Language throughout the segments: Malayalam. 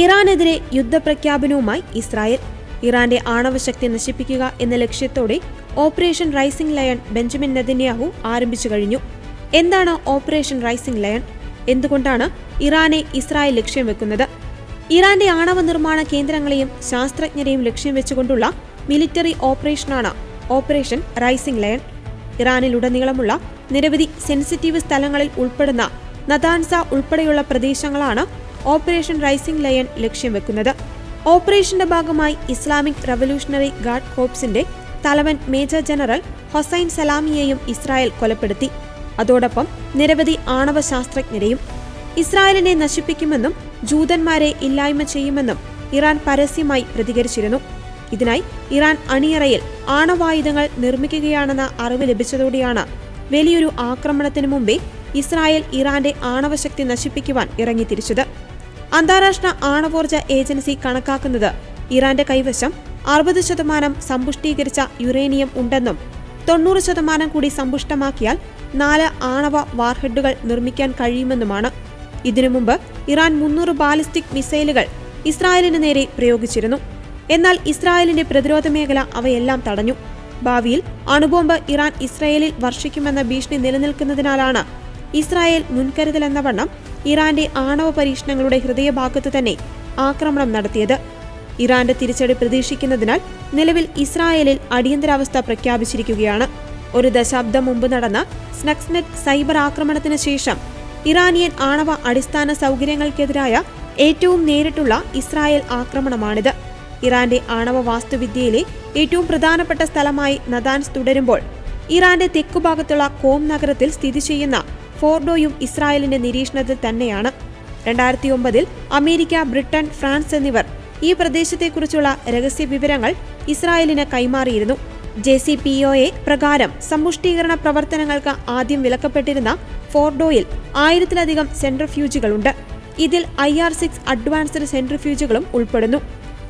ഇറാനെതിരെ യുദ്ധപ്രഖ്യാപനവുമായി ഇസ്രായേൽ. ഇറാന്റെ ആണവശക്തി നശിപ്പിക്കുക എന്ന ലക്ഷ്യത്തോടെ operation rising lion Benjamin Netanyahu ആരംഭിച്ചു കഴിഞ്ഞു. എന്താണ് ഓപ്പറേഷൻ റൈസിംഗ് ലയൺ? എന്തുകൊണ്ടാണ് ഇറാനെ ഇസ്രായേൽ ലക്ഷ്യം വെക്കുന്നത്? ഇറാന്റെ ആണവ നിർമ്മാണ കേന്ദ്രങ്ങളെയും ശാസ്ത്രജ്ഞരെയും ലക്ഷ്യം വെച്ചുകൊണ്ടുള്ള മിലിറ്ററി ഓപ്പറേഷനാണ് ഓപ്പറേഷൻ റൈസിംഗ് ലയൺ. ഇറാനിലുടനീളമുള്ള നിരവധി സെൻസിറ്റീവ് സ്ഥലങ്ങളിൽ ഉൾപ്പെടുന്ന നദാൻസ ഉൾപ്പെടെയുള്ള പ്രദേശങ്ങളാണ് ഓപ്പറേഷൻ റൈസിംഗ് ലയൺ ലക്ഷ്യം വെക്കുന്നത്. ഓപ്പറേഷന്റെ ഭാഗമായി ഇസ്ലാമിക് റവല്യൂഷണറി ഗാർഡ് കോപ്സിന്റെ തലവൻ മേജർ ജനറൽ ഹൊസൈൻ സലാമിയെയും ഇസ്രായേൽ കൊലപ്പെടുത്തി. അതോടൊപ്പം നിരവധി ആണവ ശാസ്ത്രജ്ഞരെയും ഇസ്രായേലിനെ നശിപ്പിക്കുമെന്നും ജൂതന്മാരെ ഇല്ലായ്മ ചെയ്യുമെന്നും ഇറാൻ പരസ്യമായി പ്രതികരിച്ചിരുന്നു. ഇതിനായി ഇറാൻ അണിയറയിൽ ആണവായുധങ്ങൾ നിർമ്മിക്കുകയാണെന്ന അറിവ് ലഭിച്ചതോടെയാണ് വലിയൊരു ആക്രമണത്തിനു മുമ്പേ ഇസ്രായേൽ ഇറാന്റെ ആണവശക്തി നശിപ്പിക്കുവാൻ ഇറങ്ങിത്തിരിച്ചത്. അന്താരാഷ്ട്ര ആണവോർജ ഏജൻസി കണക്കാക്കുന്നത്. ഇറാന്റെ കൈവശം അറുപത് ശതമാനം സമ്പുഷ്ടീകരിച്ച യുറേനിയം ഉണ്ടെന്നും തൊണ്ണൂറ് ശതമാനം കൂടി സമ്പുഷ്ടമാക്കിയാൽ നാല് ആണവ വാർഹെഡുകൾ നിർമ്മിക്കാൻ കഴിയുമെന്നുമാണ്. ഇതിനു മുമ്പ് ഇറാൻ മുന്നൂറ് ബാലിസ്റ്റിക് മിസൈലുകൾ ഇസ്രായേലിന് നേരെ പ്രയോഗിച്ചിരുന്നു. എന്നാൽ ഇസ്രായേലിന്റെ പ്രതിരോധ മേഖല അവയെല്ലാം തടഞ്ഞു. ഭാവിയിൽ അണുബോംബ് ഇറാൻ ഇസ്രായേലിൽ വർഷിക്കുമെന്ന ഭീഷണി നിലനിൽക്കുന്നതിനാലാണ് ഇസ്രായേൽ മുൻകരുതലെന്ന വണ്ണം ഇറാന്റെ ആണവ പരീക്ഷണങ്ങളുടെ ഹൃദയഭാഗത്ത് തന്നെ ആക്രമണം നടത്തിയത്. ഇറാന്റെ തിരിച്ചടി പ്രതീക്ഷിക്കുന്നതിനാൽ നിലവിൽ ഇസ്രായേലിൽ അടിയന്തരാവസ്ഥ പ്രഖ്യാപിച്ചിരിക്കുകയാണ്. ഒരു ദശാബ്ദം മുമ്പ് നടന്ന സ്നക്സ്നെറ്റ് സൈബർ ആക്രമണത്തിന് ശേഷം ഇറാനിയൻ ആണവ അടിസ്ഥാന സൗകര്യങ്ങൾക്കെതിരായ ഏറ്റവും നേരിട്ടുള്ള ഇസ്രായേൽ ആക്രമണമാണിത്. ഇറാന്റെ ആണവ വാസ്തുവിദ്യയിലെ ഏറ്റവും പ്രധാനപ്പെട്ട സ്ഥലമായി നദാൻസ് തുടരുമ്പോൾ ഇറാന്റെ തെക്കുഭാഗത്തുള്ള കോം നഗരത്തിൽ സ്ഥിതി ചെയ്യുന്ന ഫോർഡോയും ഇസ്രായേലിന്റെ നിരീക്ഷണത്തിൽ തന്നെയാണ്. രണ്ടായിരത്തി ഒമ്പതിൽ അമേരിക്ക ബ്രിട്ടൻ ഫ്രാൻസ് എന്നിവർ ഈ പ്രദേശത്തെക്കുറിച്ചുള്ള രഹസ്യ വിവരങ്ങൾ ഇസ്രായേലിന് കൈമാറിയിരുന്നു. J C P O A പ്രകാരം സമ്പുഷ്ടീകരണ പ്രവർത്തനങ്ങൾക്ക് ആദ്യം വിലക്കപ്പെട്ടിരുന്ന ഫോർഡോയിൽ ആയിരത്തിലധികം സെൻട്രിഫ്യൂജുകളുണ്ട്. ഇതിൽ ഐ ആർ സിക്സ് അഡ്വാൻസ്ഡ് സെൻട്രിഫ്യൂജുകളും ഉൾപ്പെടുന്നു.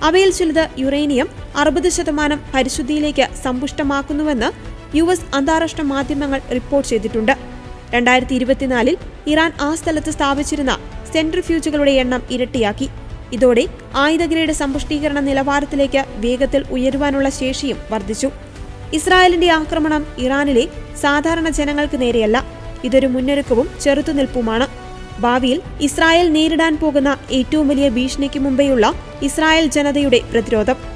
അവയിൽ ചിലത് യുറേനിയം അറുപത് ശതമാനം പരിശുദ്ധിയിലേക്ക് സമ്പുഷ്ടമാക്കുന്നുവെന്ന് യു എസ് അന്താരാഷ്ട്ര മാധ്യമങ്ങൾ റിപ്പോർട്ട് ചെയ്തിട്ടുണ്ട്. രണ്ടായിരത്തി ഇരുപത്തിനാലിൽ ഇറാൻ ആ സ്ഥലത്ത് സ്ഥാപിച്ചിരുന്ന സെൻട്രിഫ്യൂജുകളുടെ എണ്ണം ഇരട്ടിയാക്കി. ഇതോടെ ആയുധഗ്രേഡ് സമ്പുഷ്ടീകരണ നിലവാരത്തിലേക്ക് വേഗത്തിൽ ഉയരുവാനുള്ള ശേഷിയും വർദ്ധിച്ചു. ഇസ്രായേലിന്റെ ആക്രമണം ഇറാനിലെ സാധാരണ ജനങ്ങൾക്ക് നേരെയല്ല ഇതൊരു മുന്നൊരുക്കവും ചെറുത്തുനിൽപ്പുമാണ്. ഭാവിയിൽ ഇസ്രായേൽ നേരിടാൻ പോകുന്ന ഏറ്റവും വലിയ ഭീഷണിക്ക് മുമ്പെയുള്ള ഇസ്രായേൽ ജനതയുടെ പ്രതിരോധം.